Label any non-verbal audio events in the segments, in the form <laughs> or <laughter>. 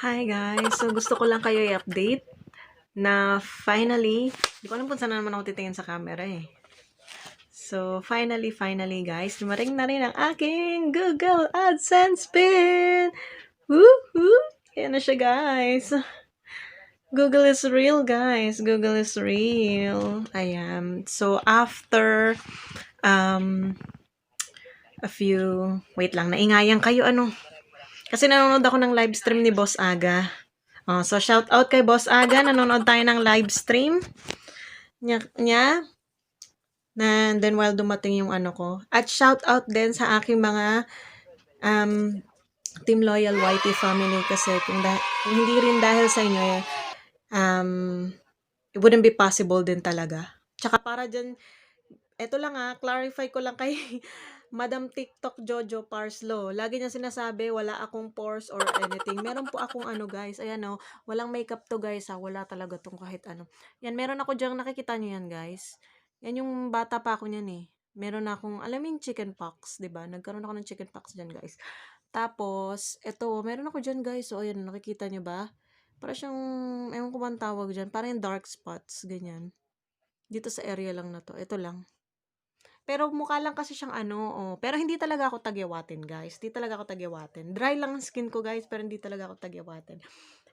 Hi guys! So gusto ko lang kayo i-update na finally, hindi ko alam kung saan na naman ako titingin sa camera eh. So finally, finally guys, dumating na rin ang aking Google AdSense pin! Woohoo! Ayan na siya guys! Google is real guys! Google is real! Ayan. So after um, a few, wait lang, naingayan kayo ano, kasi nanonood ako ng live stream ni Boss Aga. Oh, so shout out kay Boss Aga, nanonood tayo ng live stream niya, niya. And then while dumating yung ano ko. At shout out din sa aking mga um, Team Loyal YT family kasi kung, hindi rin dahil sa inyo, eh, um, it wouldn't be possible din talaga. Tsaka para dyan, eto lang ah, clarify ko lang kay <laughs> Madam TikTok Jojo Parslo. Lagi niya sinasabi, wala akong pores or anything. Meron po akong ano guys, ayan oh, walang makeup to guys ha, wala talaga tong kahit ano. Yan, meron ako dyan, nakikita niyo yan guys. Yan yung bata pa ako niyan eh. Meron akong, alam yung chicken pox, ba Nagkaroon ako ng chicken pox dyan guys. Tapos, eto, meron ako dyan guys. So, ayan, nakikita niyo ba? Para siyang, ewan ko ba tawag dyan, parang yung dark spots, ganyan. Dito sa area lang na to. Ito lang. Pero mukha lang kasi siyang ano, oh. Pero hindi talaga ako tagyawatin, guys. Hindi talaga ako tagyawatin. Dry lang ang skin ko, guys, pero hindi talaga ako tagyawatin.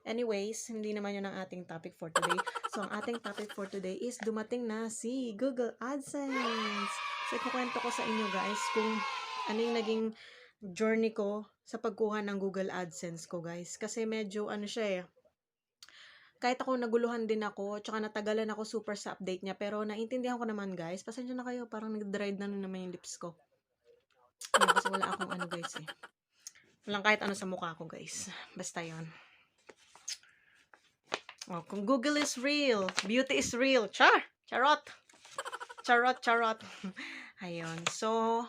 Anyways, hindi naman yun ang ating topic for today. So, ang ating topic for today is dumating na si Google AdSense. So, ikukwento ko sa inyo, guys, kung ano yung naging journey ko sa pagkuha ng Google AdSense ko, guys. Kasi medyo, ano siya eh, kahit ako naguluhan din ako, tsaka natagalan ako super sa update niya, pero naintindihan ko naman guys, pasensya na kayo, parang nag-dried na naman yung lips ko. Ayun, kasi wala akong ano guys eh. Walang kahit ano sa mukha ko guys. Basta yon. Oh, kung Google is real, beauty is real. Char! Charot! Charot, charot. <laughs> Ayun. So,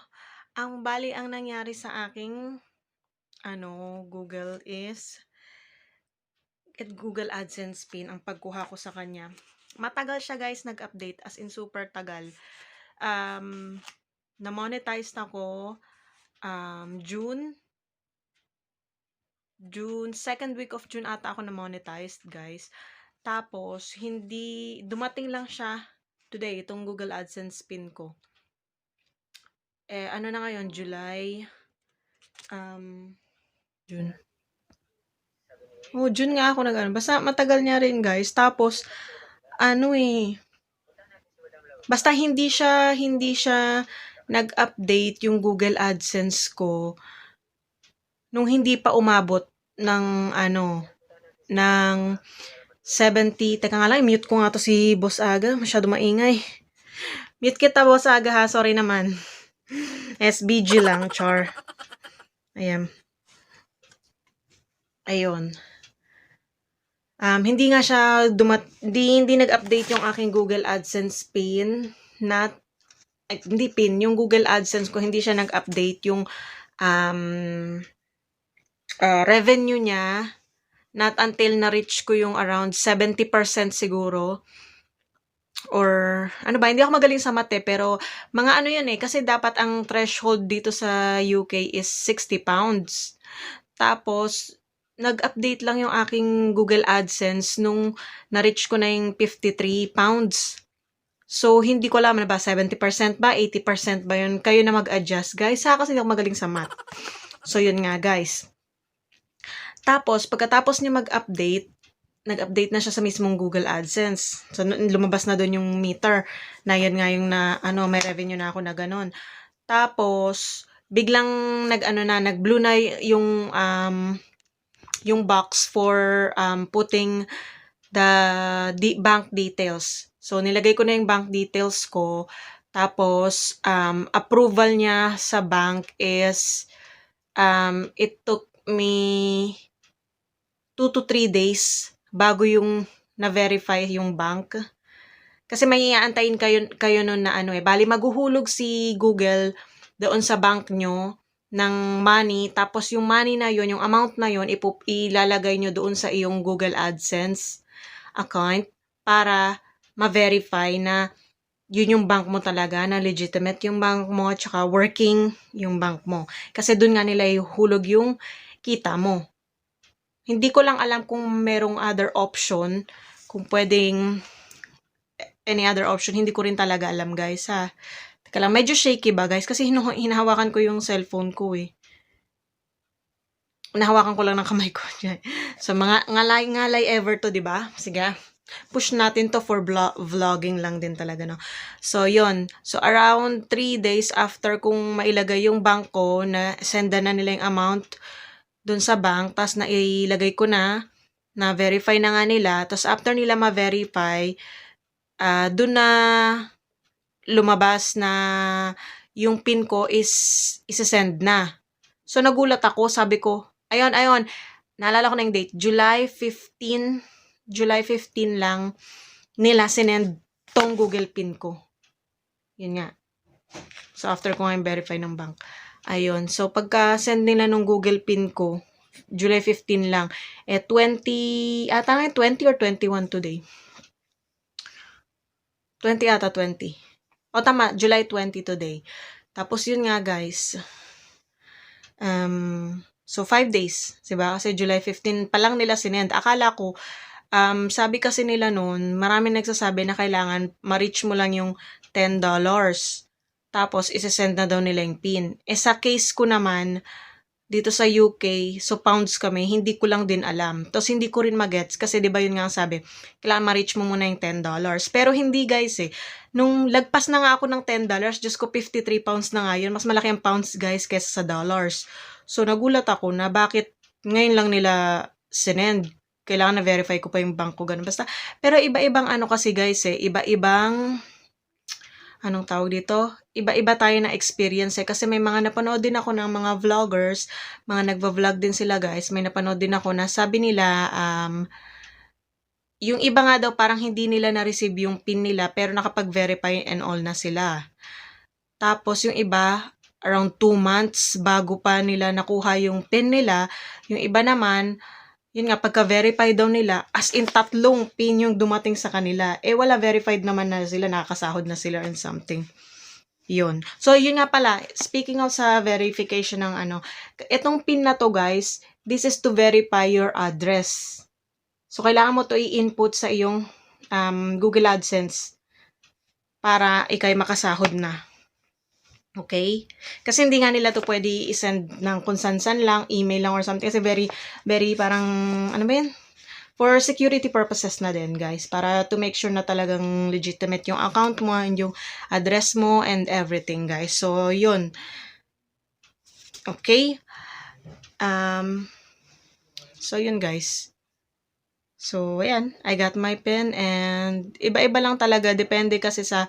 ang bali ang nangyari sa aking ano, Google is at Google AdSense pin ang pagkuha ko sa kanya. Matagal siya guys nag-update as in super tagal. Um, na-monetize na ko um, June June, second week of June ata ako na-monetized guys. Tapos, hindi, dumating lang siya today, itong Google AdSense pin ko. Eh, ano na ngayon, July, um, June. Oh, June nga ako nag Basta matagal niya rin, guys. Tapos, ano eh, basta hindi siya, hindi siya nag-update yung Google AdSense ko nung hindi pa umabot ng ano, ng 70. Teka nga lang, mute ko nga to si Boss Aga. Masyado maingay. <laughs> Mute kita, Boss Aga ha. Sorry naman. <laughs> SBG lang, char. Ayan. Ayun. Um, hindi nga siya dumat hindi, hindi nag-update yung aking Google AdSense pin. Not ay, hindi pin yung Google AdSense ko hindi siya nag-update yung um, uh, revenue niya. Not until na-reach ko yung around 70% siguro. Or ano ba hindi ako magaling sa mate pero mga ano yan eh kasi dapat ang threshold dito sa UK is 60 pounds. Tapos nag-update lang yung aking Google AdSense nung na-reach ko na yung 53 pounds. So, hindi ko alam na ba, 70% ba, 80% ba yun? Kayo na mag-adjust, guys. Ha, kasi hindi ako magaling sa math. So, yun nga, guys. Tapos, pagkatapos niya mag-update, nag-update na siya sa mismong Google AdSense. So, lumabas na doon yung meter na yun nga yung na, ano, may revenue na ako na ganun. Tapos, biglang nag, ano na, nag-blue na yung, um, yung box for um, putting the di- bank details. So, nilagay ko na yung bank details ko. Tapos, um, approval niya sa bank is, um, it took me 2 to 3 days bago yung na-verify yung bank. Kasi may iaantayin kayo, kayo nun na ano eh. Bali, maguhulog si Google doon sa bank nyo ng money, tapos yung money na yon yung amount na yon ipup ilalagay nyo doon sa iyong Google AdSense account para ma-verify na yun yung bank mo talaga, na legitimate yung bank mo, at saka working yung bank mo. Kasi doon nga nila ihulog yung kita mo. Hindi ko lang alam kung merong other option, kung pwedeng any other option. Hindi ko rin talaga alam, guys, ha. Teka lang, medyo shaky ba, guys? Kasi hinahawakan ko yung cellphone ko, eh. Nahawakan ko lang ng kamay ko. <laughs> so, mga ngalay-ngalay ever to, di ba? Sige, push natin to for vlog- vlogging lang din talaga, no? So, yon So, around 3 days after kung mailagay yung bank ko, na senda na nila yung amount dun sa bank, tas nailagay ko na, na verify na nga nila, tas after nila ma-verify, ah dun na lumabas na yung pin ko is isa-send na. So, nagulat ako, sabi ko, ayun, ayun, naalala ko na yung date, July 15, July 15 lang nila sinend tong Google pin ko. Yun nga. So, after ko nga yung verify ng bank. Ayun. So, pagka-send nila nung Google pin ko, July 15 lang, eh, 20, ata nga 20 or 21 today. 20 ata, 20. O, tama, July 20 today. Tapos, yun nga, guys. Um, so, 5 days. Diba? Kasi July 15 pa lang nila sinend. Akala ko, um, sabi kasi nila noon, marami nagsasabi na kailangan ma-reach mo lang yung $10. Tapos, isesend na daw nila yung PIN. Eh, sa case ko naman, dito sa UK, so pounds kami, hindi ko lang din alam. Tapos, hindi ko rin magets kasi di ba yun nga ang sabi, kailangan ma-reach mo muna yung $10. Pero hindi guys eh. Nung lagpas na nga ako ng $10, Diyos ko 53 pounds na nga. Mas malaki ang pounds guys kesa sa dollars. So, nagulat ako na bakit ngayon lang nila sinend kailangan na verify ko pa yung bank ko ganun basta pero iba-ibang ano kasi guys eh iba-ibang anong tawag dito? Iba-iba tayo na experience eh. Kasi may mga napanood din ako ng mga vloggers mga nagva-vlog din sila guys. May napanood din ako na sabi nila um yung iba nga daw parang hindi nila na-receive yung pin nila pero nakapag-verify and all na sila. Tapos yung iba around 2 months bago pa nila nakuha yung pin nila yung iba naman yun nga, pagka-verify daw nila, as in tatlong pin yung dumating sa kanila. Eh, wala verified naman na sila, nakakasahod na sila and something. Yun. So, yun nga pala, speaking of sa verification ng ano, itong pin na to guys, this is to verify your address. So, kailangan mo to i-input sa iyong um, Google AdSense para ikay makasahod na. Okay? Kasi hindi nga nila to pwede i-send ng kung san-san lang, email lang or something. Kasi very, very parang, ano ba yan? For security purposes na din, guys. Para to make sure na talagang legitimate yung account mo and yung address mo and everything, guys. So, yun. Okay? Um, so, yun, guys. So, ayan. I got my pen and iba-iba lang talaga. Depende kasi sa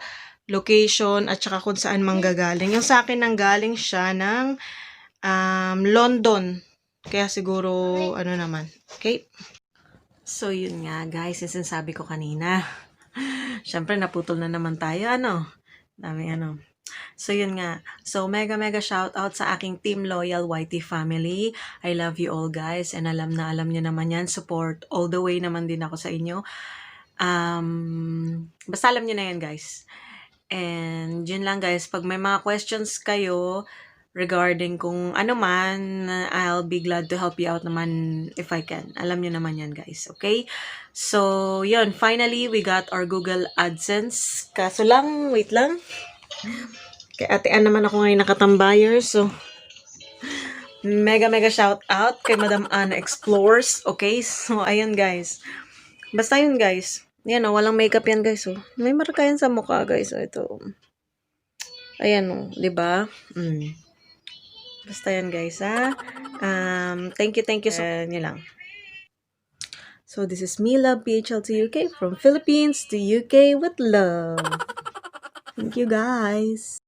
location at saka kung saan manggagaling. Yung sa akin nanggaling siya ng um, London. Kaya siguro, ano naman. Okay? So, yun nga guys, yung sinasabi ko kanina. <laughs> Siyempre, naputol na naman tayo, ano? Dami, ano. So, yun nga. So, mega, mega shout out sa aking Team Loyal YT family. I love you all, guys. And alam na, alam nyo naman yan. Support all the way naman din ako sa inyo. Um, basta alam nyo na yan, guys. And yun lang guys, pag may mga questions kayo regarding kung ano man, I'll be glad to help you out naman if I can. Alam nyo naman yan guys, okay? So, yun, finally, we got our Google AdSense. Kaso lang, wait lang. Kay Ate Ann naman ako ngayon nakatambayer, so mega mega shout out kay Madam Anna Explores, okay? So, ayun guys. Basta yun guys. Yan o, walang makeup yan guys oh. May marka yan sa mukha guys oh, ito. Ayan oh, 'di ba? Mm. Basta yan guys ha. Um, thank you, thank you so uh, nyo lang. So this is Mila PHL to UK from Philippines to UK with love. Thank you guys.